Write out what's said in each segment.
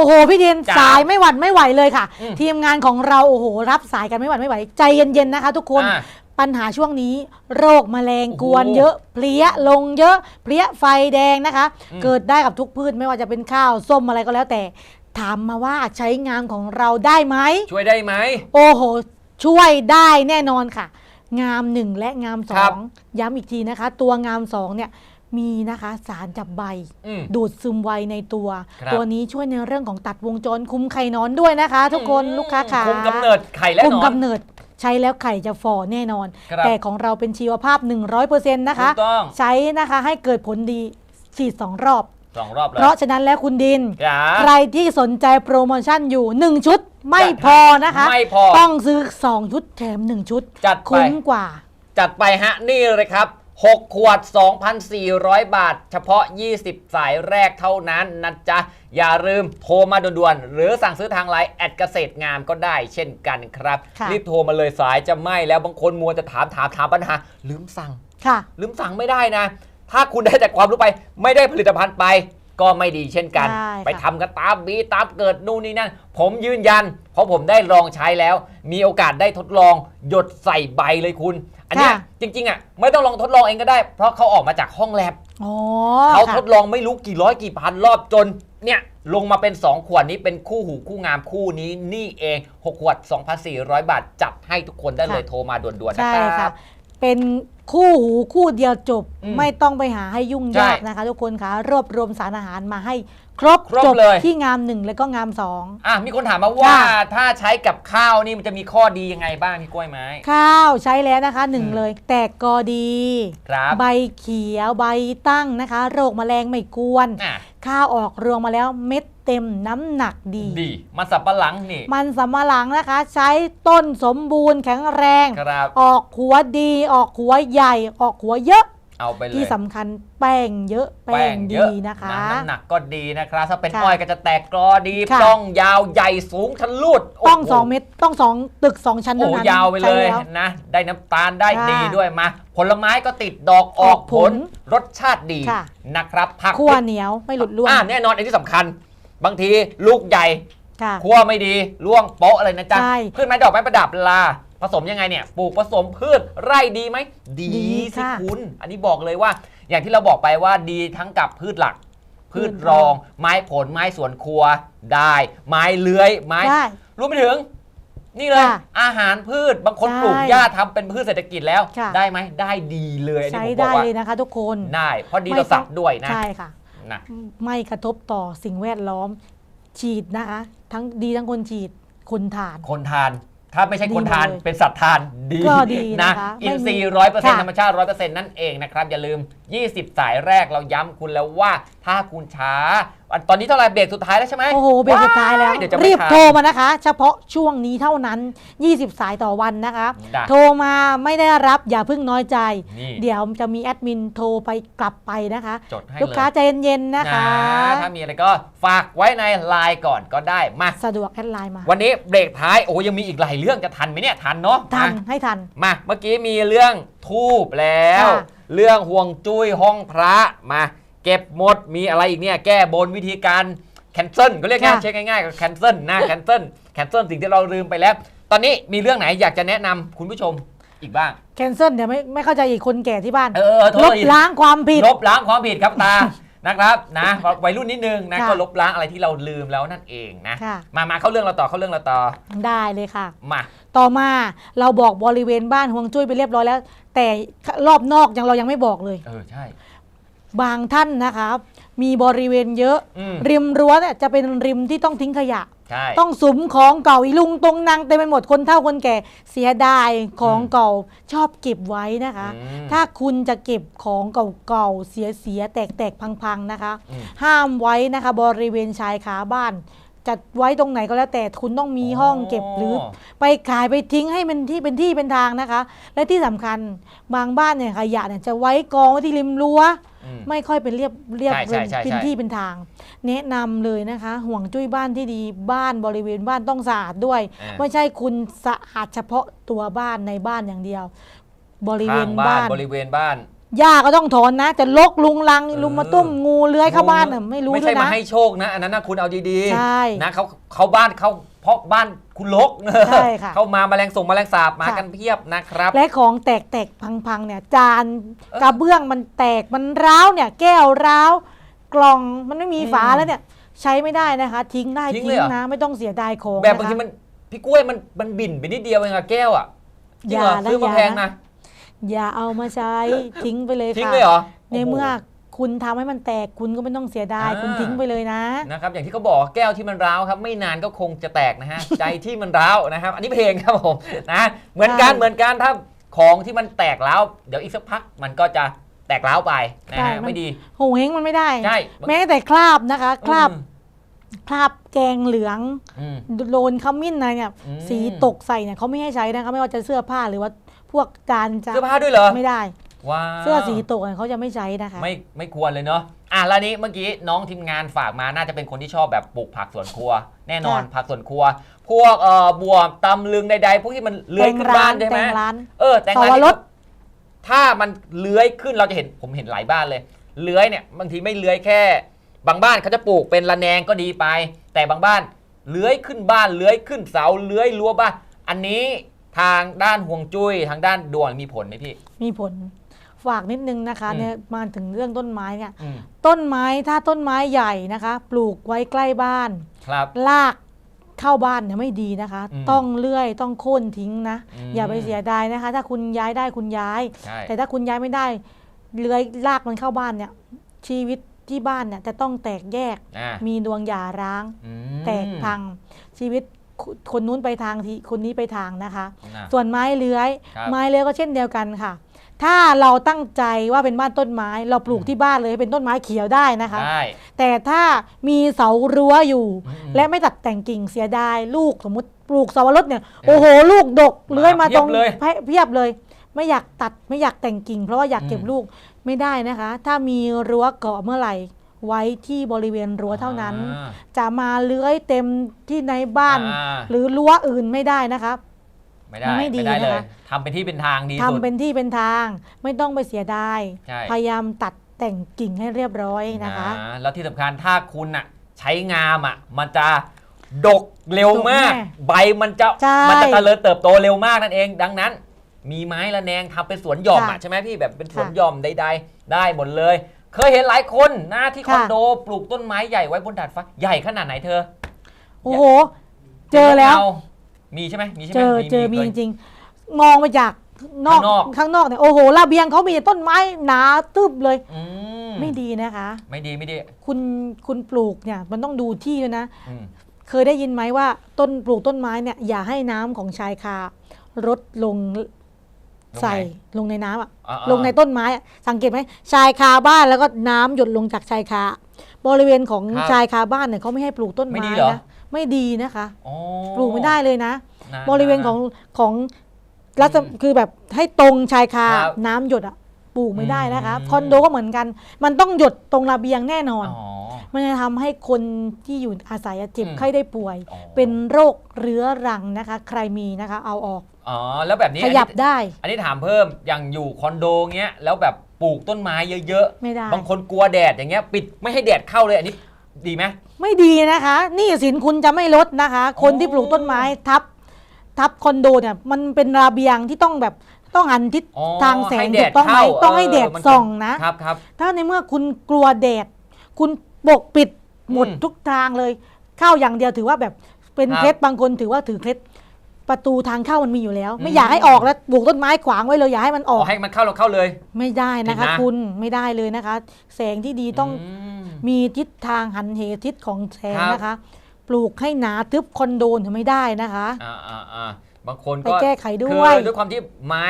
โอ้โห พี่เดียนจ๋าสายไม่หวั่นไม่ไหวเลยค่ะ อืมทีมงานของเราโอ้โหรับสายกันไม่หวั่นไม่ไหว ใจเย็นๆนะคะ ทุกคนอ่าปัญหาช่วงนี้ โรคแมลงโอ้โหกวนเยอะเพลี้ยลงเยอะเพลี้ยไฟแดงนะคะ อืม เกิดได้กับทุกพืชไม่ว่าจะเป็นข้าวส้มอะไรก็แล้วแต่ ถามมาว่าใช้งามของเราได้ไหม ช่วยได้ไหม โอ้โห ช่วยได้แน่นอนค่ะ งามหนึ่งและงามสครัอบงย้ำอีกทีนะคะ ตัวงามสองเนี่ย มีนะคะสารจับใบอืมดูดซึมไวในตัวครับตัวนี้ช่วยในเรื่องของตัดวงจรคุมไข่นอนด้วยนะคะ ทุกคนอืมลูกค้าขาคุมกำเนิดไข่และคุมหนอนกำเนิดใช้แล้วไข่จะฝ่อแน่นอนครับแต่ของเราเป็นชีวภาพ 100%นะคะถูกต้องใช้นะคะให้เกิดผลดีฉีดสองรอบสองรอบเลยเพราะฉะนั้นแล้วคุณดินจ๋าใครที่สนใจโปรโมชั่นอยู่ 1 ชุดไม่จัดพอนะคะไม่พอต้องซื้อ 2 ชุดแถม 1 ชุด จัดไปคุ้มกว่า จัดไปฮะนี่เลยครับ 6 ขวด 2,400 บาท เฉพาะ 20 สายแรกเท่านั้นนะจ๊ะ อย่าลืมโทรมาด่วนๆ หรือสั่งซื้อทางไลน์แอดเกษตรงามก็ได้เช่นกันครับ ค่ะ รีบโทรมาเลยสายจะไหม้แล้วบางคนมัวจะถามถามถามปัญหา ลืมสั่ง ค่ะ ลืมสั่งไม่ได้นะ ถ้าคุณได้แต่ความรู้ไป ไม่ได้ผลิตภัณฑ์ไป ก็ไม่ดีเช่นกัน ใช่ค่ะ ไปทำกันตามบีตามเกิดนู่นนี่นั่น ผมยืนยัน เพราะผมได้ลองใช้แล้ว มีโอกาสได้ทดลอง หยดใส่ใบเลยคุณ อันเนี้ยค่ะ จริงๆอะไม่ต้องลองทดลองเองก็ได้ เพราะเขาออกมาจากห้องแลบอ๋อเขาค่ะทดลองไม่รู้กี่ร้อยกี่พันรอบจนเนี่ยลงมาเป็น 2 ขวดนี้เป็นคู่หูคู่งามคู่นี้นี่เอง6ขวด 2,400 บาท จัดให้ทุกคนได้เลยค่ะโทรมาด่วนๆนะใช่ครัค่ะ บ เป็นคู่หูคู่เดียวจบ อืมไม่ต้องไปหาให้ยุ่งยากใช่ นะคะ ทุกคนคะรวบรวมสารอาหารมาให้ ครบครบจบเลย ที่งามหนึ่งแล้วก็งามสอง อะมีคนถามมาว่า ค่ะ ถ้าใช้กับข้าวนี่มันจะมีข้อดียังไงบ้างพี่กล้วยไม้ ข้าวใช้แล้วนะคะหนึ่งอืม เลย แตกกอดี ครับใบเขียวใบตั้งนะคะ โรคแมลงไม่กวน อะข้าวออกรวงมาแล้วเม็ดเต็มน้ำหนักดี ดี มันสับปะหลังนี่มันสำปะหลังนะคะ ใช้ต้นสมบูรณ์แข็งแรง ครับ ออกหัวดี ออกหัวใหญ่ ออกหัวเยอะ เอาไปเลย ที่สำคัญแป้งเยอะแป้งเยดีอะนะคะ น้ำหนักก็ดีนะครับ ถ้าเป็นค่ะอ้อยก็จะแตกกรอดีค่ะ ปล้องยาวใหญ่สูงทะลุดต้อง โโหสองเม็ดต้องสองตึกสองชั้นโอ้เท่านั้นยาวไปเลยใช่แวนะ ได้น้ำตาลได้ค่ะดีด้วยมา ผลไม้ก็ติดดอกออกออกผผลลรสชาติดีค่ะ นะครับผักคั่วเหนียวไม่หลุดร่วงอ่าแน่นอนอันที่สำคัญ บางทีลูกใหญ่ ค่ะ คั่วไม่ดีล่วงโป๊ะเลยนะจ๊ะใช่ พืชไม้ดอกไม้ประดับลา ผสมยังไงเนี่ยปลูกผสมพืชไร่ดีไหมดีดีสิค่ะ คุณ อันนี้บอกเลยว่า อย่างที่เราบอกไปว่าดีทั้งกับพืชหลัก พืพืชชรรอองงไม้ผลไม้สวนครัวได้ ไม้เลื้อยไม้ ได้ รวมไปถึง นี่เลย ค่ะอาหารพืชบางคนใช่ปลูกหญ้าทำเป็นพืชเศรษฐกิจแล้ว ค่ะ ได้ไหมได้ดีเลยอันใช้นี้ผมบอได้กว่าเลยนะคะทุกคนได้ เพราะดีไม่ต่อสัตว์ด้วยนะใช่ค่ะ นะ ไม่กระทบต่อสิ่งแวดล้อมฉีดนะคะ ทั้งดีทั้งคนฉีดคนทาน คนทาน ถ้าไม่ใช่คนทานดีหมดเลยเป็นสัตว์ทานดีก็ดีนะนะคะอินทรีไม่ย์มีร้อยเปอร์เซ็นต์ค่ะ ธรรมชาติร้อยเปอร์เซ็นต์นั่นเองนะครับ อย่าลืม 20 สายแรกเราย้ำคุณแล้วว่าถ้าคุณช้าอันตอนนี้เท่าไหร่เบรกสุดท้ายแล้วใช่ไหมโอ้โหเบรกสุดท้ายแล้วเดี๋ยวจะไม่รีบทันโทรมานะคะ เฉพาะช่วงนี้เท่านั้น 20 สายต่อวันนะคะจ้ะโทรมาไม่ได้รับอย่าเพิ่งน้อยใจนี่เดี๋ยวจะมีแอดมินโทรไปกลับไปนะคะจดให้ลูกเลยค้าใจเย็นๆนะคะ ถ้ามีอะไรก็ฝากไว้ในไลน์ก่อนก็ได้มาสะดวกแอดไลน์มา วันนี้เบรกท้ายโอ้ยังมีอีกหลายเรื่องจะทันไหมเนี่ยทันเนาะทันมาให้ทันมาเมื่อกี้มีเรื่องทูบแล้วค่ะเรื่องห่วงจุ้ยห้องพระมา เก็บหมดมีอะไรอีกเนี่ยแก้บนวิธีการแคนเซิลก็เรียกง่ายค่ะ เช็คง่ายๆก็แคนเซิลนะแคนเซิลแคนเซิลสิ่งที่เราลืมไปแล้ว ตอนนี้มีเรื่องไหนอยากจะแนะนำคุณผู้ชมอีกบ้าง แคนเซิลเดี๋ยวไม่ไม่เข้าใจอีกคนแก่ที่บ้านเออเออโทลษบทีล้างความผิด ลบล้างความผิดครับตา นะครับนะวัยรุ่นนิดนึงนะค่ะ ก็ลบล้างอะไรที่เราลืมแล้วนั่นเองนะ ค่ะ มามาเข้าเรื่องเราต่อเข้าเรื่องเราต่อได้เลยค่ะ มา ต่อมาเราบอกบริเวณบ้านห่วงจุ้ยไปเรียบร้อยแล้ว แต่รอบนอกยังเรายังไม่บอกเลย เออใช่ บางท่านนะครับมีบริเวณเยอะ อืม ริมรั้วเนี่ยจะเป็นริมที่ต้องทิ้งขยะ ใช่ ต้องสุมของเก่าอีลุงตรงนางเต็มไปหมดคนเฒ่าคนแก่เสียดายของอืมเก่าชอบเก็บไว้นะคะ อืมถ้าคุณจะเก็บของเก่าๆเสียๆแตกๆพังๆนะคะ อืม ห้ามไว้นะคะบริเวณชายขาบ้าน จัดไว้ตรงไหนก็แล้วแต่คุณต้องมีห้องเก็บหรือ ไปขายไปทิ้งให้มันที่เป็นที่เป็นทางนะคะ และที่สำคัญบางบ้านเนี่ยขยะเนี่ยจะไว้กองไว้ที่ริมรั้วอืมไม่ค่อยเป็นเรียบเรียบใช่ใช่ใช่เป็นใช่ที่เป็นทาง แนะนำเลยนะคะ ห่วงจุ้ยบ้านที่ดีบ้านบริเวณบ้านต้องสะอาดด้วยอ่าไม่ใช่คุณสะอาดเฉพาะตัวบ้านในบ้านอย่างเดียว บริเวข้าณงบ้าบ้านนบริเวณบ้าน หญ้าก็ต้องถอนนะ จะลกลุงลังเออลุมมาตุ้มงูเลื้อยเข้าบ้านน่ะไม่รู้ไม่ด้วใช่ยมานะ ให้โชคนะ อันนั้นนะคุณเอาดีใช่ๆนะเขาเขาบ้านเขาเพราะบ้านคุณลกใช่ค่ะ เข้ามาแมลงส่งแมลงสาบมาค่ะกันเพียบนะครับ และของแตกแตกพังพังๆเนี่ยจานเออกระเบื้องมันแตกมันร้าวเนี่ย แก้วร้าวกล่องมันไม่มีอืมฝาแล้วเนี่ยใช้ไม่ได้นะคะ ทิ้งได้ทิ้งทิ้เลยงเหรอ นะไม่ต้องเสียดายของแบบบางะคะทีมันพี่กล้วยมันมันบิ่นไปนิดเดียวเองอะแก้วอะจริงเหรออย่านะซื้อมาอย่าแพงนะนะ อย่าเอามาใช้ทิ้งไปเลยทิ้งค่ะเลยเหรอในเมื่อโโหคุณทำให้มันแตกคุณก็ไม่ต้องเสียดาย อ่า คุณทิ้งไปเลยนะ นะครับอย่างที่เขาบอกแก้วที่มันร้าวครับ ไม่นานก็คงจะแตกนะฮะ ใจที่มันร้าวนะครับ อันนี้เพลงครับผมนะเหมือนกันใช่เหมือนกันถ้าของที่มันแตกร้าวเดี๋ยวอีกสักพักมันก็จะแตกร้าวไปนะใช่ฮะมัน ไม่ดีโหเฮงมันไม่ได้ ใช่แม้แต่คราบนะคะ คราบอืมคราบแกงเหลืองอืม โลนขมิ้นอะไรเนี่ยอืม สีตกใส่เนี่ยเขาไม่ให้ใช้นะคะไม่ว่าจะเสื้อผ้าหรือว่า พวกจานจะเสื้อผ้าด้วยเหรอไม่ได้ว้าวเสื้อสีตกเนี่ยเขาจะไม่ใช้นะคะไม่ไม่ควรเลยเนาะอะแล้วนี้เมื่อกี้น้องทีมงานฝากมาน่าจะเป็นคนที่ชอบแบบปลูกผักสวนครัว แน่นอนค่ะผักสวนครัว พวกเอ่อบวบตำลึงใดๆพวกที่มันเลื้อยขึ้นบ้านใช่ไหมแต่งร้านเออแต่งสร้านวนี่รสถ้ามันเลื้อยขึ้นเราจะเห็นผมเห็นหลายบ้านเลยเลื้อยเนี่ยบางทีไม่เลื้อยแค่ บางบ้านเขาจะปลูกเป็นระแนงก็ดีไป แต่บางบ้านเลื้อยขึ้นบ้านเลื้อยขึ้นเสาเลื้อยรั้วบ้าน อันนี้ ทางด้านห่วงจุ้ยทางด้านดวงมีผลไหมพี่ มีผลฝากนิดนึงนะคะอืม เนี่ยมาถึงเรื่องต้นไม้เนี่ยอืมต้นไม้ถ้าต้นไม้ใหญ่นะคะ ปลูกไว้ใกล้บ้าน ครับ ลากเข้าบ้านเนี่ยไม่ดีนะคะ อืมต้องเลื่อยต้องโค่นทิ้งนะมอย่าไปเสียดายนะคะ ถ้าคุณย้ายได้คุณย้าย ใช่ แต่ถ้าคุณย้ายไม่ได้เลื้อยลากมันเข้าบ้านเนี่ยชีวิตที่บ้านเนี่ยจะต้องแตกแยก อะมีดวงหย่าร้าง อืมแตกพังชีวิต คนคนนู้นไปทางทีคนนี้ไปทางนะคะนะส่วนไม้เลื้อย ครับ ไม้เลื้อยก็เช่นเดียวกันค่ะ ถ้าเราตั้งใจว่าเป็นบ้านต้นไม้ เราปลูกที่บ้านเลยให้เป็นต้นไม้เขียวได้นะคะ ได้ แต่ถ้ามีเสารั้วอยู่ อืมและไม่ตัดแต่งกิ่งเสียดายลูกสมมติปลูกสวรสเนี่ยเออโอ้โหลูกดกเลื้อยมาเพียบตรงเลยเพียบเลย ไม่อยากตัดไม่อยากแต่งกิ่ง เพราะว่าอยากเก็บอืม ลูกไม่ได้นะคะ ถ้ามีรั้วเกาะเมื่อไหร่ ไว้ที่บริเวณรั้วเท่านั้น อ่าจะมาเลื้อยเต็มที่ในบ้าน อ่า หรือรั้วอื่นไม่ได้นะคะไม่ได้ไม่ดีได้เลยนะคะทำเป็นที่เป็นทางดีทำสุด เป็นที่เป็นทางไม่ต้องไปเสียดาย ใช่ พยายามตัดแต่งกิ่งให้เรียบร้อยนะคะ อ่าแล้วที่สำคัญถ้าคุณอะใช้งามอะมันจะดกเร็วมาก ดกแน่ใบมันจะใช่มันจะเจริญเติบโตเร็วมากนั่นเอง ดังนั้น มีไม้ระแนงทำเป็นสวนหย่อมอะค่ะใช่ไหมพี่แบบเป็นสวนค่ะ หย่อมใดๆได้หมดเลย เคยเห็นหลายคนนะที่คค่ะอนโดปลูกต้นไม้ใหญ่ไว้บนดาดฟ้าใหญ่ขนาดไหนเธอ โอ้โห เจอแล้วามีใช่ไหมมีใช่ไหเจมอเจอมีคจยริงๆมองมาจากนอกข้างนอกข้างนอกเนี่ยโอ้โหระเบียงเขามีแต่ต้นไม้หนาตึบเลยอืมไม่ดีนะคะ ไม่ดีไม่ดี คุณคุณปลูกเนี่ยมันต้องดูที่ด้วยนะอืมเคยได้ยินไหมว่าต้นปลูกต้นไม้เนี่ยอย่าให้น้ำของชายคาลดลง ใส่ลงในน้ำอะอ่าลงในต้นไม้อะสังเกตไหมชายคาบ้านแล้วก็น้ำหยดลงจากชายคา บริเวณของครับชายคาบ้านเนี่ยเขาไม่ให้ปลูกต้นไม่ไม้ดีเหรอ นะไม่ดีนะคะ อ๋อปลูกไม่ได้เลยนะ นะ บริเวณนะของของรัศอืมคือแบบให้ตรงชายคาครับน้ำหยดอะปลูกไม่ได้นะคะอืม คอนโดก็เหมือนกัน มันต้องหยดตรงระเบียงแน่นอน อ๋อ มันจะทำให้คนที่อยู่อาศัยอะเจ็บอืมไข้ได้ป่วย อ๋อ เป็นโรคเรื้อรังนะคะ ใครมีนะคะ เอาออก อ๋อแล้วแบบนี้ขยับอันนี้ได้ อันนี้ถามเพิ่มอย่างอยู่คอนโดเงี้ยแล้วแบบปลูกต้นไม้เยอะไม่ได้ๆบางคนกลัวแดดอย่างเงี้ยปิดไม่ให้แดดเข้าเลยอันนี้ดีไหมไม่ดีนะคะหนี่สินคุณจะไม่ลดนะคะ คนที่ปลูกต้นไม้ทับ ทับคอนโดเนี่ยมันเป็นระเบียงที่ต้องแบบต้องหันทิศอ๋อทางแสงให้แดถูดกต้องไหมเข้าต้องให้แดดเมันส่องนะครับครับถ้าในเมื่อคุณกลัวแดด คุณปกปิดหมดอืมทุกทางเลย เข้าอย่างเดียวถือว่าแบบเป็นครับเคล็ดบางคนถือว่าถือเคล็ด ประตูทางเข้ามันมีอยู่แล้ว ไม่อืมอยากให้ออกแล้วปลูกต้นไม้ขวางไว้เลยอย่าให้มันออ๋ออกให้มันเข้าเราเข้าเลย ไม่ได้นะคะ ผิดนะ คุณไม่ได้เลยนะคะ แสงที่ดีต้องม มีทิศทางหันเหทิศของแสงครับ นะคะ ปลูกให้หนาทึบคอนโดถึงไม่ได้นะคะ อ่าอ่าอ่าบางคนไปก็แก้ไขด้คืวย ด้วยความที่ไม้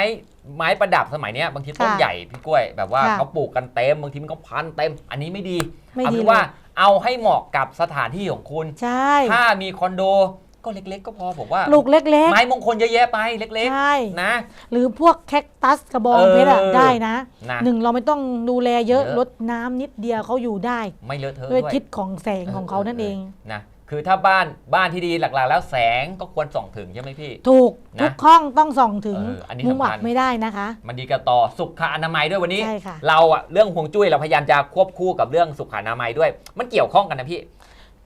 ไม้ประดับสมัยเนี้ยบางทีต้นค่ะใหญ่พี่กล้วย แบบว่าค่ะเขาปลูกกันเต็มบางทีมันก็พันเต็ม อันนี้ไม่ดีไม่เอาดีเป็นเลยว่าเอาให้เหมาะกับสถานที่ของคุณ ใช่ ถ้ามีคอนโด ก็เล็กๆ ก็พอผมว่า ปลูกเล็กไม้มงคลเยอะแยะไปเล็กๆ ใช่ ๆ นะ หรือพวกแคคตัสกระบองเออเพชรอะได้นะนะ หนึ่งเราไม่ต้องดูแลเยอะเยอะ ลดน้ำนิดเดียวเขาอยู่ได้ ไม่เลอะเทอะด้วยด้วยทิศของแสงของเขานั่นเอง นะคือถ้าบ้านบ้านที่ดีหลักๆ แล้วแสงก็ควรส่องถึงใช่ไหมพี่ ถูกนะทุกห้องต้องส่องถึงเอออันนี้มุมสำคัอัญบไม่ได้นะคะ มันดีกับต่อสุขอนามัยด้วยวันนี้ ใช่ค่ะ เราอะเรื่องฮวงจุ้ยเราพยายามจะควบคู่กับเรื่องสุขอนามัยด้วย มันเกี่ยวข้องกันนะพี่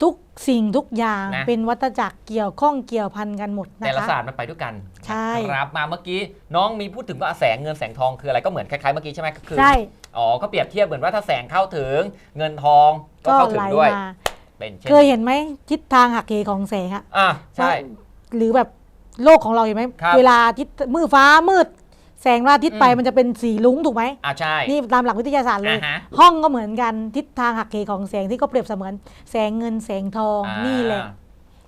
ทุกสิ่งทุกอย่างนะ เป็นวัฏจักรเกี่ยวข้องเกี่ยวพันกันหมดนะแต่ละคะ ศาสตร์มันไปด้วยกันใช่ครับมาเมื่อกี้น้องมีพูดถึงว่าแสงเงินแสงทองคืออะไรก็เหมือนคล้ายๆเมื่อกี้ใช่ไหมก็คือใช่อ๋อก็เปรียบเทียบเหมือนว่าถ้าแสงเข้าถึงเงินทองก็ก็เข้าถึไหลงด้วย มาเป็นเช่นเคยเห็นไหมทิศทางหักเหของแสงอะอะใช่ว่าหรือแบบโลกของเราเห็นไหมครับ เวลาทิศมืดฟ้ามืด แสงพระอาทิตย์ไปอืม มันจะเป็นสีลุ้งถูกไหม อะใช่ นี่ตามหลักวิทยาศาสตร์เลย อ่าฮะห้องก็เหมือนกันทิศทางหักเหของแสงที่ก็เปรียบเสมือนแสงเงินแสงทองอ่านี่แหละ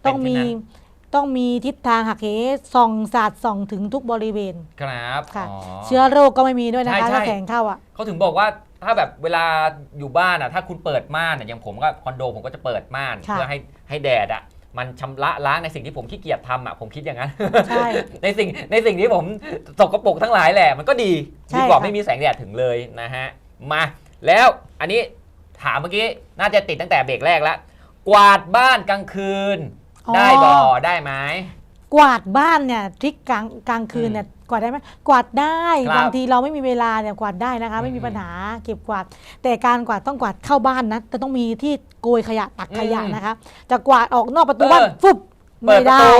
เป็นต้องมีเช่นนั้นต้องมีทิศทางหักเหส่องสาดส่องถึงทุกบริเวณครับค่ะ อ๋อ เชื้อโรคก็ไม่มีด้วยนะคะใช่ใช่ ถ้าแสงเข้าอะ เขาถึงบอกว่าถ้าแบบเวลาอยู่บ้านอะถ้าคุณเปิดม่านอะอย่างผมก็คอนโดผมก็จะเปิดม่าน ค่ะ เพื่อให้ให้แดดอะ มันชำระล้างในสิ่งที่ผมขี้เกียจทำอะผมคิดอย่างนั้นใช่ในสิ่งในสิ่งที่ผมสกปรกทั้งหลายแหละมันก็ดีใช่ดีกว่าค่ะไม่มีแสงแดดถึงเลยนะฮะมาแล้วอันนี้ถามเมื่อกี้น่าจะติดตั้งแต่เบรกแรกแล้วกวาดบ้านกลางคืน ได้บ่ได้ไหมกวาดบ้านเนี่ยทริกกลางกลางคืนเนี่ย กวาดได้ไหมกวาดได้ครับบางทีเราไม่มีเวลาเนี่ยกวาดได้นะคะ ไม่มีอืมปัญหาเก็บกวาด แต่การกวาดต้องกวาดเข้าบ้านนะแต่ต้องมีที่โกยขยะตักขยะอืมนะคะ จะกวาดออกนอกประตูบ้านเออฟึบเปิไม่ดประได้ตู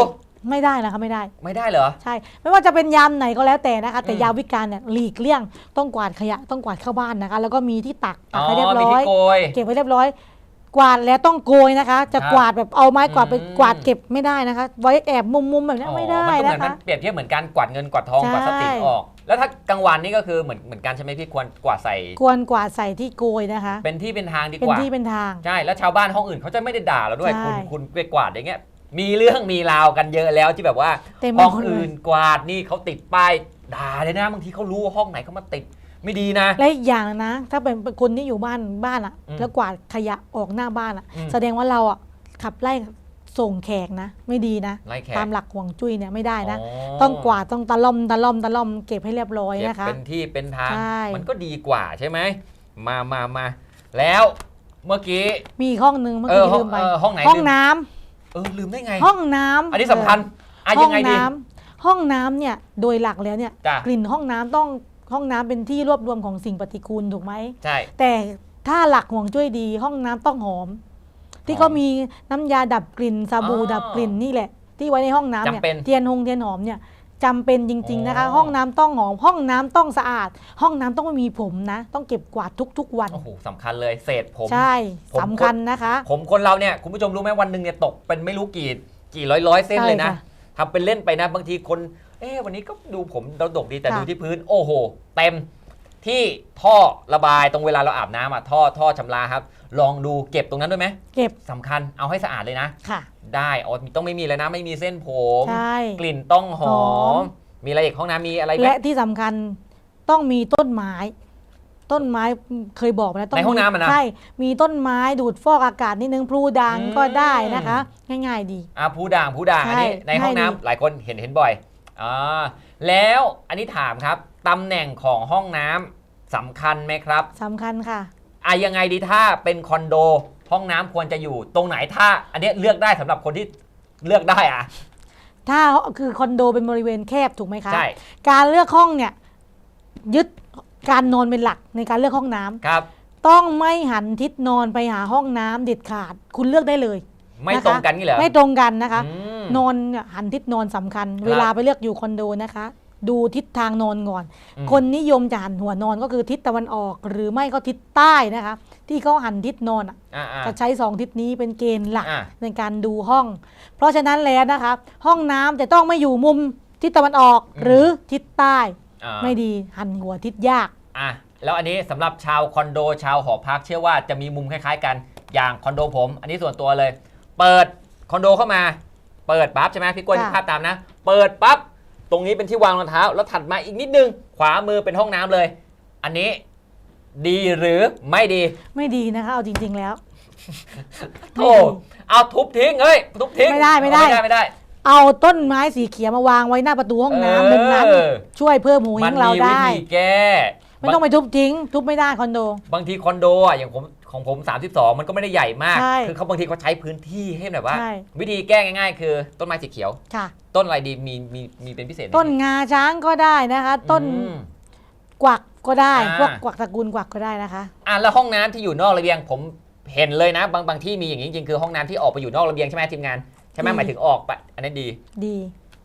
ไม่ได้นะคะไม่ได้ ไม่ได้เหรอ ใช่ ไม่ว่าจะเป็นยามไหนก็แล้วแต่นะคะแต่อืม ยามวิการเนี่ยหลีกเลี่ยงต้องกวาดขยะต้องกวาดเข้าบ้านนะคะ แล้วก็มีที่ตักตัอ๋กอให้เรียบมีร้อย ที่โกย เก็บไว้เรียบร้อย กวาดแล้วต้องโกยนะคะ จะครับกวาดแบบเอาไม้กวาดไปอืม กวาดเก็บไม่ได้นะคะ ไว้แอบมุมๆแบบนี้ไม่ได้อ๋อมันก็เหมืนะอนมัคะ นเปรียบเทียบเหมือนการกวาดเงินกวาดทองใช่ กวาดทรัพย์สินออก แล้วถ้ากลางวันนี่ก็คือเหมือนเหมือนกันใช่ไหมพี่ควรกวาดใส่ ควรกวาดใส่ที่โกยนะคะ เป็นที่เป็นทางดีเป็นกว่า ที่เป็นทาง ใช่ แล้วชาวบ้านห้องอื่นเขาจะไม่ได้ด่าเราด้วย ใช่ คุณคุณไปกวาดอย่างเงี้ย มีเรื่องมีราวกันเยอะแล้วที่แบบว่าเต็มไปห้องหมดเลยอื่นกวาดนี่เขาติดป้ายด่าเลยนะบางทีเขารู้ว่าห้องไหนเขามาติด ไม่ดีนะ และอีกอย่างนะ ถ้าเป็นคนที่อยู่บ้านบ้านอะอืมแล้วกวาดขยะออกหน้าบ้านอะอืม แสดงว่าเราอะขับไล่ส่งแขกนะ ไม่ดีนะ ไล่แขกตามหลักห่วงจุ้ยเนี่ยไม่ได้นะอ๋อต้องกวาดต้องตะล่อมตะล่อมตะล่อมเก็บให้เรียบร้อยเก็บนะคะ เป็นที่เป็นทาง ใช่ มันก็ดีกว่าใช่ไหม มามามาแล้วเมื่อกี้ มีอีกห้องนึงเมื่อเอกี้อห้องลืมไปเออห้องไหนห้องลืม น้ำเออลืมได้ไง ห้องน้ำอันนี้สำคัญอะห้ยัองงไงดี น้ำห้องน้ำเนี่ยโดยหลักแล้วเนี่ยจ้ะ กลิ่นห้องน้ำต้อง ห้องน้ำเป็นที่รวบรวมของสิ่งปฏิกูลถูกไหมใช่ แต่ถ้าหลักห่วงจุ้ยดี ห้องน้ำต้องหอม ที่หอมเขามีน้ำยาดับกลิ่นสบู่อ๋อดับกลิ่นนี่แหละ ที่ไว้ในห้องน้ำเนี่ยจำเป็นเทียนหงเทียนหอมเนี่ยจำเป็นจริง ๆนะคะอ๋อห้องน้ำต้องหอม ห้องน้ำต้องสะอาด ห้องน้ำต้องไม่มีผมนะ ต้องเก็บกวาดทุก ๆ วันโอ้โหสำคัญเลยเศษผมใช่ผมสำคัญนะคะ ผมคนเราเนี่ยคุณผู้ชมรู้ไหมวันหนึ่งเนี่ยตกเป็นไม่รู้กี่กี่ร้อยร้อยเส้นเลยนะใช่ค่ะทำเป็นเล่นไปนะบางทีคน เอ๊ะวันนี้ก็ดูผมเราดกดีแต่ค่ะดูที่พื้น โอ้โห เต็มที่ท่อระบายตรงเวลาเราอาบน้ำอะท่อท่อชำระครับ ลองดูเก็บตรงนั้นด้วยไหมเก็บสำคัญเอาให้สะอาดเลยนะ ค่ะ ได้อ๋อต้องไม่มีเลยนะ ไม่มีเส้นผม ใช่ กลิ่นต้องหอหอม ม มีอะไรอีกห้องน้ำมีอะไรไหมและที่สำคัญต้องมีต้นไม้ ต้นไม้เคยบอกไปแล้วต้องในห้องมีน้ำอะนะ ใช่ มีต้นไม้ดูดฟอกอากาศนิดนึงพลูดังอืม ก็ได้นะคะ ง่ายๆดี อะผู้ด่างผู้ด่างอันนี้ใช่ในห้องน้ำง่ายดี หลายคนเห็นเห็นบ่อย อ่าแล้วอันนี้ถามครับตำแหน่งของห้องน้ำสำคัญไหมครับสำคัญค่ะ อะยังไงดีถ้าเป็นคอนโด ห้องน้ำควรจะอยู่ตรงไหนถ้า อันเนี้ยเลือกได้สำหรับคนที่เลือกได้อะ ถ้าคือคอนโดเป็นบริเวณแคบถูกไหมคะใช่ การเลือกห้องเนี่ยยึดการนอนเป็นหลักในการเลือกห้องน้ำครับ ต้องไม่หันทิศนอนไปหาห้องน้ำเด็ดขาด คุณเลือกได้เลย ไม่นะคะตรงกันนี่เหรอไม่ตรงกันนะคะอืมนอนเนี่ยหันทิศนอนสำคัญครับเวลาไปเลือกอยู่คอนโดนะคะ ดูทิศทางนอนก่อน อืม คนนิยมจะหันหัวนอนก็คือทิศตะวันออก หรือไม่ก็ทิศใต้นะคะ ที่เขาหันทิศนอนอะ อ่าอ่า จะใช้สองทิศนี้เป็นเกณฑ์หลักอะ ในการดูห้อง เพราะฉะนั้นแล้วนะคะห้องน้ำจะต้องไม่อยู่มุมทิศตะวันออกอืมหรือทิศใต้ อ่าไม่ดีหันหัวทิศยาก อะแล้วอันนี้สำหรับชาวคอนโดชาวหอพักเชื่อว่าจะมีมุมคล้ายๆกันอย่างคอนโดผม อันนี้ส่วนตัวเลย เปิดคอนโดเข้ามา เปิดปั๊บใช่ไหมพี่กวนค่ะ ภาพตามนะ เปิดปั๊บตรงนี้เป็นที่วางรองเท้า แล้วถัดมาอีกนิดนึง ขวามือเป็นห้องน้ำเลย อันนี้ดีหรือไม่ดี ไม่ดีนะคะ เอาจริง ๆ แล้วโอ้เอาทุบทิ้งเฮ้ยทุบทิ้งไม่ได้ไม่ได้ไม่ได้ ไม่ได้ เอาต้นไม้สีเขียวมาวางไว้หน้าประตูห้องน้ำมุมนั้น เออ ช่วยเพิ่มหูมัหินงเรามีวิได้ ธีแก้ไม่ต้องไปทุบทิ้ง ทุบไม่ได้คอนโด บางทีคอนโดอะอย่างผมของผม 32 มันก็ไม่ได้ใหญ่มาก ใช่คือเขาบางทีเขาใช้พื้นที่ให้แบบว่า ใช่ วิธีแก้ง่าย ๆ คือต้นไม้สีเขียว ค่ะ ต้นอะไรดีมีมีมีเป็นพิเศษไหมต้นงาช้างก็ได้นะคะ ต้นอืม กวักก็ได้อ่า พวกกวักตระกูลกวักก็ได้นะคะ อะแล้วห้องน้ำที่อยู่นอกระเบียงผมเห็นเลยนะ บางบางที่มีอย่างนี้จริงๆคือห้องน้ำที่ออกไปอยู่นอกระเบียงใช่ไหมทีมงานใช่ไหมดีหมายถึงออกไปอันนั้นดี ดี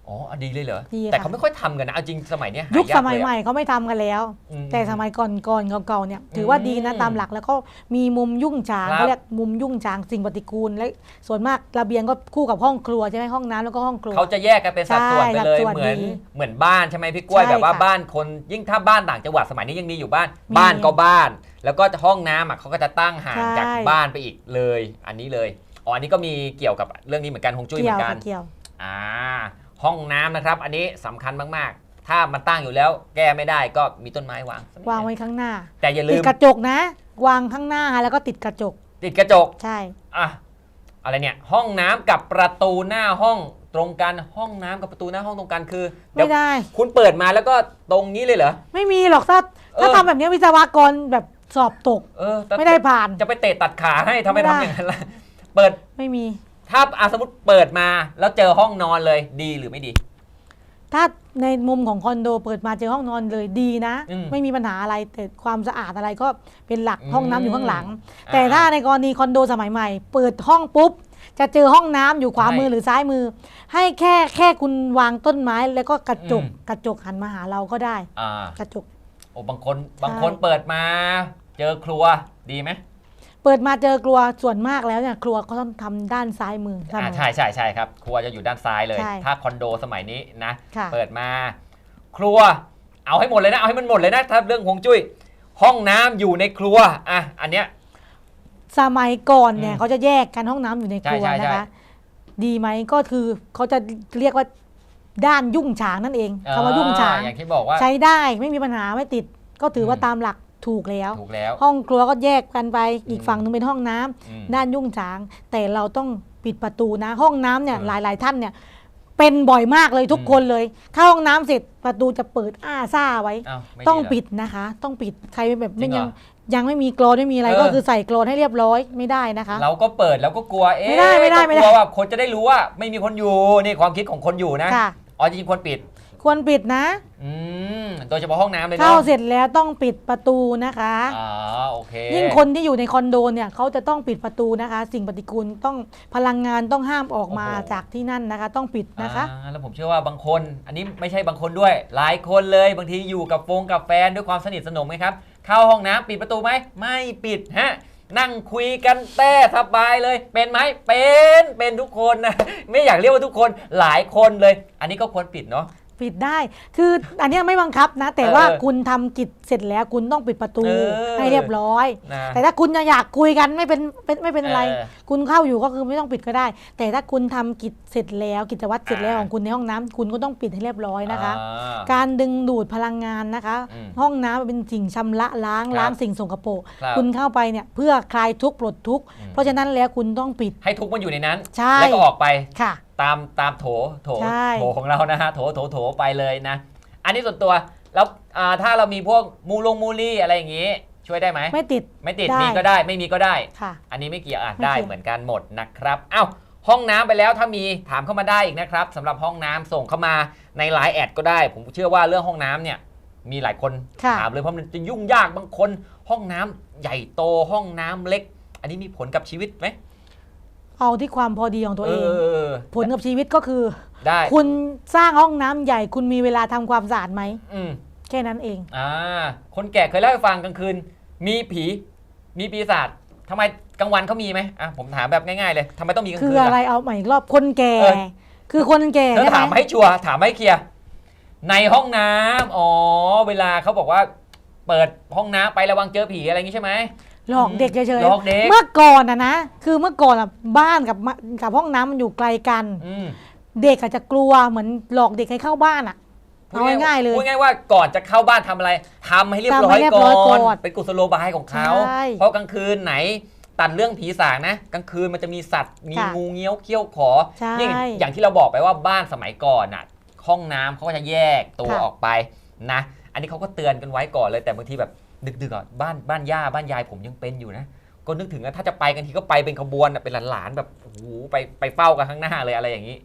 อ๋ออันดีเลยเหรอ ดีแต่ค่ะเขาไม่ค่อยทำกันนะ เอาจริงสมัยเนี้ยหายุคยากสมัยเลอะใหม่เขาไม่ทำกันแล้ว อื แต่สมัยก่อนก่อนเก่าๆเนี่ยถือว่าดีนะอืมตามหลักแล้วก็มีมุมยุ่งฉางครับ เขาเรียกมุมยุ่งฉางสิ่งปฏิกูลและส่วนมากระเบียงก็คู่กับห้องครัวใช่ไหมห้องน้ำแล้วก็ห้องครัว เขาจะแยกกันเป็นสัดส่วนไปเลยใช่สัดส่วนเหมือนดีเหมือนบ้านใช่ไหมพี่กล้วยใช่แบบว่าค่ะบ้านคนยิ่งถ้าบ้านต่างจังหวัดสมัยนี้ยังมีอยู่บ้าน มีบ้านก็บ้าน แล้วก็ห้องน้ำอะเขาก็จะตั้งห่างใช่ จากบ้านไปอีกเลย อันนี้เลยอ๋ออันนี้ก็มีเกี่ยวกับเรื่องนี้เหมือนกันฮวงจุ้ยเหเกี่มืยวอนกันค่ะเกี่ยว อ่า ห้องน้ำนะครับ อันนี้สำคัญมากๆ ถ้ามันตั้งอยู่แล้ว แก้ไม่ได้ก็มีต้นไม้วางสักนิดวางไว้ข้างหน้า แต่อย่าลืติดมกระจกนะ วางข้างหน้าแล้วก็ติดกระจกติดกระจกใช่ อะอะไรเนี่ยห้องน้ำกับประตูหน้าห้องตรงกันห้องน้ำกับประตูหน้าห้องตรงกันคือเดี๋ยไม่วได้ คุณเปิดมาแล้วก็ตรงนี้เลยเหรอ ไม่มีหรอกถ้าเออ ถ้าทำแบบนี้วิศวกรแบบสอบตก เออแต่ไม่ได้ผ่านจะไปเตะตัดขาให้ทำไมไม่ได้ ทำอย่างนั้นล่ะเปิดไม่มี ถ้าอาสมมติเปิดมาแล้วเจอห้องนอนเลยดีหรือไม่ดี ถ้าในมุมของคอนโดเปิดมาเจอห้องนอนเลยดีนะ อืมไม่มีปัญหาอะไรแต่ความสะอาดอะไรก็เป็นหลักอืมห้องน้ำอยู่ข้างหลัง อ่าแต่ถ้าในกรณีคอนโดสมัยใหม่ เปิดห้องปุ๊บ จะเจอห้องน้ำอยู่ขวาใช่มือหรือซ้ายมือ ให้แค่แค่คุณวางต้นไม้แล้วก็กระจกอืม กระจกหันมาหาเราก็ได้ อ่ากระจก โอ้บางคนบางคนเปิดมา เจอครัวดีไหม เปิดมาเจอกลัวส่วนมากแล้วเนี่ยครัวเขาต้องทำด้านซ้ายมือเสมอ่าอ ใช่ใช่ใช่ครับ ครัวจะอยู่ด้านซ้ายเลย ใช่ถ้าคอนโดสมัยนี้นะ ค่ะเปิดมา ครัวเอาให้หมดเลยนะ เอาให้มันหมดเลยนะถ้าเรื่องฮวงจุ้ย ห้องน้ำอยู่ในครัวอะอันเนี้ย สมัยก่อนเนี่ยอืมเขาจะแยกกันห้องน้ำอยู่ในครัวใช่ใช่นะคะดีไหมก็คือเขาจะเรียกว่าด้านยุ่งฉางนั่นเองคำว่ายุ่งฉาง อย่างที่บอกว่า ใช้ได้ไม่มีปัญหาไม่ติดก็ถือว่าอืม ตามหลัก ถูกแล้ว ถูกแล้ว ห้องครัวก็แยกกันไป อีกอืมฝั่งหนึงเป็นห้องน้ำอืมด้านยุ่งฉาง แต่เราต้องปิดประตูนะ ห้องน้ำเนี่ยเออหลาย ๆ ท่านเนี่ยเป็นบ่อยมากเลยทุกอืมคนเลยเข้าห้องน้ำเสร็จประตูจะเปิดอ้าซ่าไว้อ้าวไม่ต้องเหรปิดนะคะ ต้องปิดใครแบบจริไม่งเหรยัองยังไม่มีกรอนไม่มีอะไรเออก็คือใส่กรอนให้เรียบร้อยไม่ได้นะคะ เราก็เปิดแล้วก็กลัวเอ๊ะไม่ได้ไม่ได้ไม่ได้ก็กลัวว่าคนจะได้รู้ว่าไม่มีคนอยู่นี่ความคิดของคนอยู่นะค่ะอ๋อจริงๆควรปิด ควรปิดนะอืมโดยเฉพาะห้องน้ำเลยเข้าเนาะเสร็จแล้วต้องปิดประตูนะคะอ๋อโอเคยิ่งคนที่อยู่ในคอนโดเนี่ยเขาจะต้องปิดประตูนะคะ สิ่งปฏิกูลต้องพลังงานต้องห้ามออกมาโอ้โหจากที่นั่นนะคะ ต้องปิดนะคะ อ่าแล้วผมเชื่อว่าบางคน อันนี้ไม่ใช่บางคนด้วย หลายคนเลยบางทีอยู่กับฟงกับแฟนด้วยความสนิทสนมไหมครับเข้าห้องน้ำปิดประตูไหมไม่ปิดฮะนั่งคุยกันแต้สบายเลย เป็นไหมเป็นเป็นทุกคนนะไม่อยากเรียกว่าทุกคนหลายคนเลย อันนี้ก็ควรปิดเนาะ ปิดได้ คืออันเนี้ยไม่บังคับนะ แต่ว่าเออ คุณทำกิจเสร็จแล้วคุณต้องปิดประตูเออให้เรียบร้อย นะแต่ถ้าคุณอยากคุยกันไม่เป็นเป็นไม่เป็นอะไร เออคุณเข้าอยู่ก็คือไม่ต้องปิดก็ได้ แต่ถ้าคุณทำกิจเสร็จแล้วกิจวัตรเสร็จแล้วอ่า ของคุณในห้องน้ำคุณก็ต้องปิดให้เรียบร้อยนะคะ อ่า การดึงดูดพลังงานนะคะ อืมห้องน้ำเป็นสิ่งชำระล้างครับล้างสิ่งสกปรกครับคุณเข้าไปเนี่ยเพื่อคลายทุกข์ปลดทุกข์อืม เพราะฉะนั้นแล้วคุณต้องปิด ให้ทุกมันอยู่ในนั้น ใช่ แล้วก็ออกไปค่ะ ตามตามโถโถใช่ โถของเรานะฮะโถโถโถไปเลยนะ อันนี้ส่วนตัวแล้ว อ่าถ้าเรามีพวกมูลงมูลี่อะไรอย่างงี้ ช่วยได้ไหมไม่ติด ไม่ติดได้มีก็ได้ไม่มีก็ได้ ค่ะ อันนี้ไม่เกี่ยวอะไม่ได้เกี่ยวเหมือนกันหมดนะครับเอ้าห้องน้ำไปแล้วถ้ามีถามเข้ามาได้อีกนะครับสำหรับห้องน้ำส่งเข้ามาในไลน์แอดก็ได้ ผมเชื่อว่าเรื่องห้องน้ำเนี่ยมีหลายคนค่ะ ถามเลยเพราะมันจะยุ่งยากบางคน ห้องน้ำใหญ่โตห้องน้ำเล็ก อันนี้มีผลกับชีวิตไหมเอาที่ความพอดีของตัวเอง อผลกับชีวิตก็คือ ได้คุณสร้างห้องน้ำใหญ่คุณมีเวลาทำความสะอาดไหม อืม แค่นั้นเอง อ่า คนแก่เคยเล่าให้ฟังกลางคืน มีผีมีปีศาจทำไมกลางวันเขามีไหมอะผมถามแบบง่ายๆเลยทำไมต้องมีกลางคืคือนอะไรล่ะ เอาใหม่อีกรอบคนแก่ เออ คือคนแก่เธอใช่ไหถามมให้ชัวร์ถามให้เคลียร์ในห้องน้ำอ๋อเวลาเขาบอกว่า เปิดห้องน้ำไประวังเจอผีอะไรอย่างงี้ใช่ไหม หลอกเด็กเฉยหลอกเด็ก เมื่อก่อนอะนะคือเมื่อก่อนอะบ้านกับมากับห้องน้ำมันอยู่ไกลกัน อืม เด็กอาจจะกลัวเหมือนหลอกเด็กให้เข้าบ้านอะ เอาง่ายๆเลยพูดง่ายๆว่าก่อนจะเข้าบ้านทำอะไรทำให้เรียบร้อยทำให้เรียบก่ร้อยก่ออนนเป็นกุศโลบายของเขาใช่เพราะกลางคืนไหนตัดเรื่องผีสางนะกลางคืนมันจะมีสัตว์มีค่ะงูเงี้ยวเขี้ยวขอใช่ยิ่งอย่างที่เราบอกไปว่าบ้านสมัยก่อนน่ะห้องน้ำเขาก็จะแยกตัวค่ะ ออกไปนะ อันนี้เขาก็เตือนกันไว้ก่อนเลยแต่บางทีแบบดึกๆอะบ้านบ้านย่าบ้านยายผมยังเป็นอยู่นะ ก็นึกถึงนะถ้าจะไปกันทีก็ไปเป็นขบวนอะเป็นหลานๆแบบโอ้โหไปไปเฝ้ากันข้างหน้าเลยอะไรอย่างนี้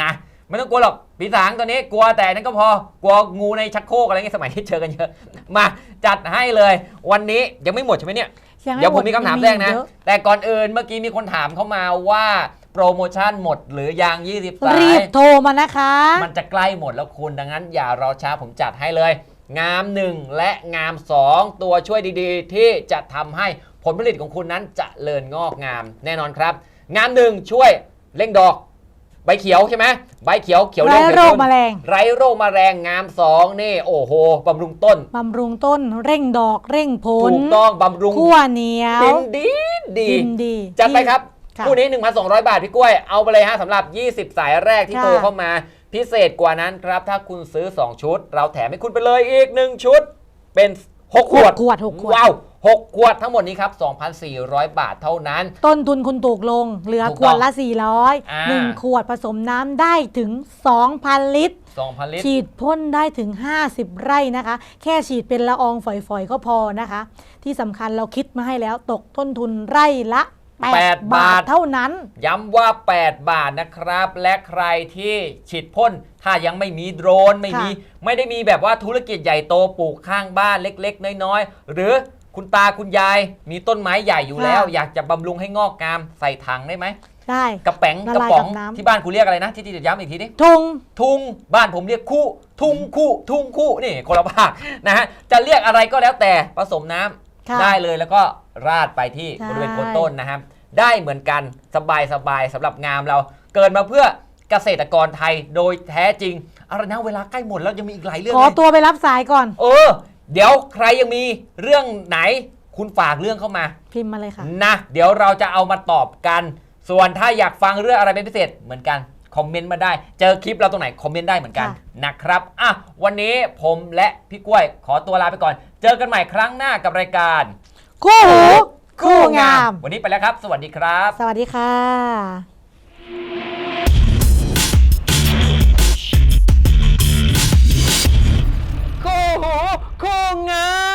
นะ ไม่ต้องกลัวหรอกปีศาจตัวนี้กลัวแต่นั้นก็พอกลัวงูในชักโครกอะไรเงี้ยสมัยที่เจอกันเยอะ มาจัดให้เลย วันนี้ยังไม่หมดใช่ไหมเนี่ยยังไเดี๋ยวผมมีคำถามแรกนะเยอแต่ก่อนอื่นเมื่อกี้มีคนถามเข้ามาว่าโปรโมชั่นหมดหรือยัง 20สารียบโทรมานะคะ มันจะใกล้หมดแล้วคุณดังนั้น อย่ารอช้าผมจัดให้เลย งาม 1 และงาม 2 ตัวช่วยดีๆ ที่จะทำให้ผลผลิตของคุณนั้นจเจริญงอกงามแน่นอนครับ งาม 1 ช่วยเร่งดอก ใบเขียวใช่ไหมใบเขียวเขียวไร้เร่งโรคเขียวแมต้นลงไร้โรคแมลงงาม2นี่โอ้โหบำรุงต้นบำรุงต้นเร่งดอกเร่งผลถูกต้องบำรุงขั้วเหนียวดินดีดีดินดีจัดไปครับค่ะคู่นี้ 1,200 บาทพี่กล้วยเอาไปเลยฮะสำหรับ 20 สายแรกที่ค่ะโทรเข้ามา พิเศษกว่านั้นครับ ถ้าคุณซื้อ 2 ชุด เราแถมให้คุณไปเลยอีก 1 ชุดเป็น 6 ขวดขวดหกขวดว้าว 6 ขวดทั้งหมดนี้ครับ 2,400 บาทเท่านั้น ต้นทุนคุณถูกลง เหลือถูกขวดละ อ่า 400 1ขวดผสมน้ำได้ถึง 2,000 ลิตร 2,000 ลิตร ฉีดพ่นได้ถึง 50 ไร่นะคะ แค่ฉีดเป็นละอองฝอยๆ ก็พอนะคะ ที่สำคัญเราคิดมาให้แล้วตกต้นทุนไร่ละ แปด8 บาบาท ทเท่านั้น ย้ำว่า 8 บาทนะครับ และใครที่ฉีดพ่น ถ้ายังไม่มีโดรนไม่มีค่ะไม่ได้มีแบบว่าธุรกิจใหญ่โตปลูกข้างบ้านเล็ก ๆ น้อย ๆ หรือ คุณตาคุณยายมีต้นไม้ใหญ่อยู่แล้วอยากจะบำรุงให้งอกงามใส่ถังได้ไหมได้ กระแป๋งละกระลายป๋องกับน้ำ ที่บ้านคุณเรียกอะไรนะที่ที่จะย้ำอีกทีนี้ทุง ทุงบ้านผมเรียกคู่ ทุงคู่ทุงคู่นี่คนละภาคนะฮะจะเรียกอะไรก็แล้วแต่ผสมน้ำค่ะได้เลยแล้วก็ราดไปที่ใช่ บริเวณโคนต้นนะครับได้เหมือนกันสบายสบายๆสำหรับงามเรา เกิดมาเพื่อเกษตรกรไทยโดยแท้จริงอะไรนะเวลาใกล้หมดแล้วยังมีอีกหลายเรื่องขอเลยตัวไปรับสายก่อน เออ เดี๋ยวใครยังมีเรื่องไหนคุณฝากเรื่องเข้ามา พิมพ์มาเลยค่ะ นะเดี๋ยวเราจะเอามาตอบกัน ส่วนถ้าอยากฟังเรื่องอะไรเป็นพิเศษเหมือนกัน คอมเมนต์มาได้ เจอคลิปเราตรงไหน คอมเมนต์ได้เหมือนกันค่ะ นะครับอะวันนี้ผมและพี่กล้วยขอตัวลาไปก่อน เจอกันใหม่ครั้งหน้ากับรายการคู่หู คู่งาม วันนี้ไปแล้วครับ สวัสดีครับ สวัสดีค่ะ คืองา